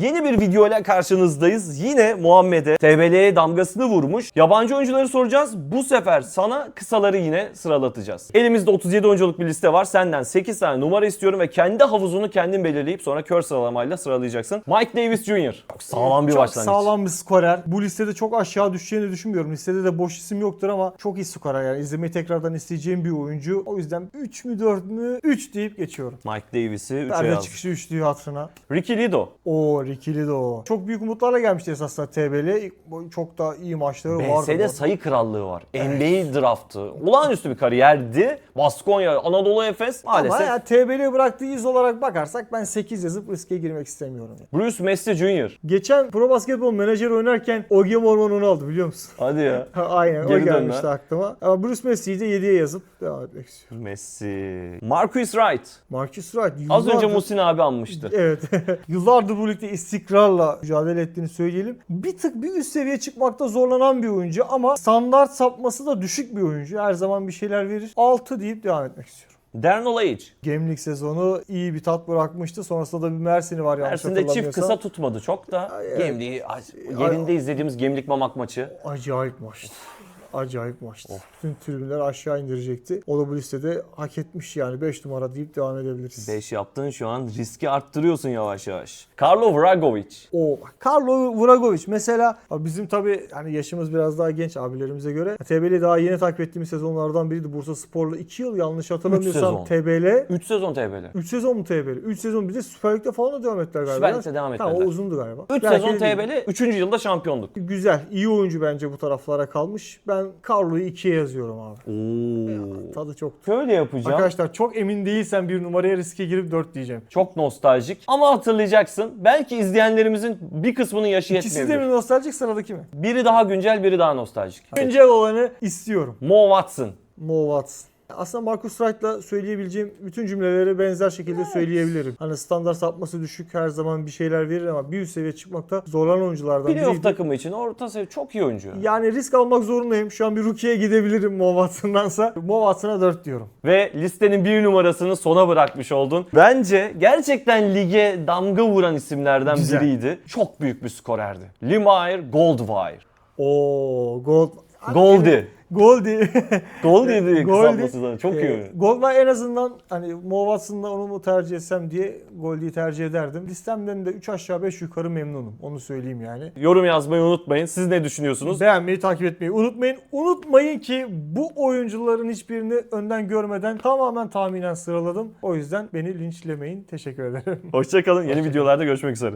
Yeni bir video ile karşınızdayız. Yine Muhammed'e TBL'ye damgasını vurmuş. Yabancı oyuncuları soracağız. Bu sefer sana kısaları yine sıralatacağız. Elimizde 37 oyunculuk bir liste var. Senden 8 tane numara istiyorum ve kendi havuzunu kendin belirleyip sonra kör sıralamayla sıralayacaksın. Mike Davis Jr. Çok sağlam bir çok başlangıç. sağlam bir skorer. Bu listede çok aşağı düşeceğini düşünmüyorum. Listede de boş isim yoktur ama çok iyi skorer yani. izlemeyi tekrardan isteyeceğim bir oyuncu. O yüzden 3 mü 4 mü? 3 deyip geçiyorum. Mike Davis'i 3'e Perde yazdım. çıkışı üçlüğü hatırına. Ricky Lido. O Ricky Lido. Çok büyük umutlarla gelmişti esasında TBL. Çok da iyi maçları vardı. BS'de sayı krallığı var. NBA draftı. Olağanüstü bir kariyerdi. Baskonya, Anadolu Efes maalesef. Ama ya TBL'ye bıraktığı iz olarak bakarsak ben 8 yazıp riske girmek istemiyorum. yani. Bruce Messi Jr. Geçen Pro Basketbol menajer oynarken Ogi Mormon onu aldı biliyor musun? Hadi ya. Aynen Geri o gelmişti lan. aklıma. Ama Bruce Messi'yi de 7'ye yazıp devam etmek istiyorum. Messi. Marcus Wright. Marcus Wright Az önce yıllardır- Musin abi anmıştı. Evet. Yıllardır bu ligde istikrarla mücadele ettiğini söyleyelim. Bir tık bir üst seviye çıkmakta zorlanan bir oyuncu ama standart sapması da düşük bir oyuncu. Her zaman bir şeyler verir. 6 deyip devam etmek istiyorum. Darren Olage. Gemlik sezonu iyi bir tat bırakmıştı. Sonrasında da bir Mersin'i var yanlış Mersin'de çift kısa tutmadı çok da. Evet. Gemliği yerinde izlediğimiz Gemlik Mamak maçı. Acayip maçtı. Acayip maçtı. Bütün tribünler aşağı indirecekti. O da bu listede hak etmiş yani 5 numara deyip devam edebiliriz. 5 yaptın şu an riski arttırıyorsun yavaş yavaş. Karlo Vragovic. O Karlo Vragovic mesela bizim tabii hani yaşımız biraz daha genç abilerimize göre. TBL daha yeni takip ettiğimiz sezonlardan biriydi. Bursa Spor'la 2 yıl yanlış hatırlamıyorsam. TBL 3 sezon TBL. 3 sezon mu TBL? 3 sezon bir de Süper Lig'de falan da devam ettiler galiba. Süper Lig'de devam Tamam o etmediler. uzundu galiba. 3 Belki sezon. TBL, 3. yılda şampiyonluk. Güzel, iyi oyuncu bence bu taraflara kalmış. Ben Carlo'yu 2'ye yazıyorum abi. Oo. Tadı çok. Şöyle yapacağım. Arkadaşlar çok emin değilsen bir numaraya riske girip 4 diyeceğim. Çok nostaljik ama hatırlayacaksın. Belki izleyenlerimizin bir kısmının yaşı İkisi de yetmeyebilir. mi nostaljik sıradaki mi? Biri daha güncel, biri daha nostaljik. Güncel olanı istiyorum. Mo Watson. Mo Watson. Aslında Marcus Wright'la söyleyebileceğim bütün cümleleri benzer şekilde söyleyebilirim. Hani standart sapması düşük her zaman bir şeyler verir ama bir üst seviye çıkmakta zorlanan oyunculardan Playoff biriydi. takımı için orta seviye çok iyi oyuncu. Yani risk almak zorundayım. Şu an bir rookie'ye gidebilirim Mo Watson'dansa. Mo Watson'a 4 diyorum. Ve listenin bir numarasını sona bırakmış oldun. Bence gerçekten lige damga vuran isimlerden Güzel. biriydi. Çok büyük bir skorerdi. Limar Goldwire. Oo, Gold. Goldie. Goldie. Goldie diye kısaltması da çok iyi. Ee, Goldman en azından hani Mo Watson'da onu mu tercih etsem diye Goldie'yi tercih ederdim. Listemden de 3 aşağı 5 yukarı memnunum. Onu söyleyeyim yani. Yorum yazmayı unutmayın. Siz ne düşünüyorsunuz? Beğenmeyi, takip etmeyi unutmayın. Unutmayın ki bu oyuncuların hiçbirini önden görmeden tamamen tahminen sıraladım. O yüzden beni linçlemeyin. Teşekkür ederim. Hoşçakalın. Yeni videolarda görüşmek üzere.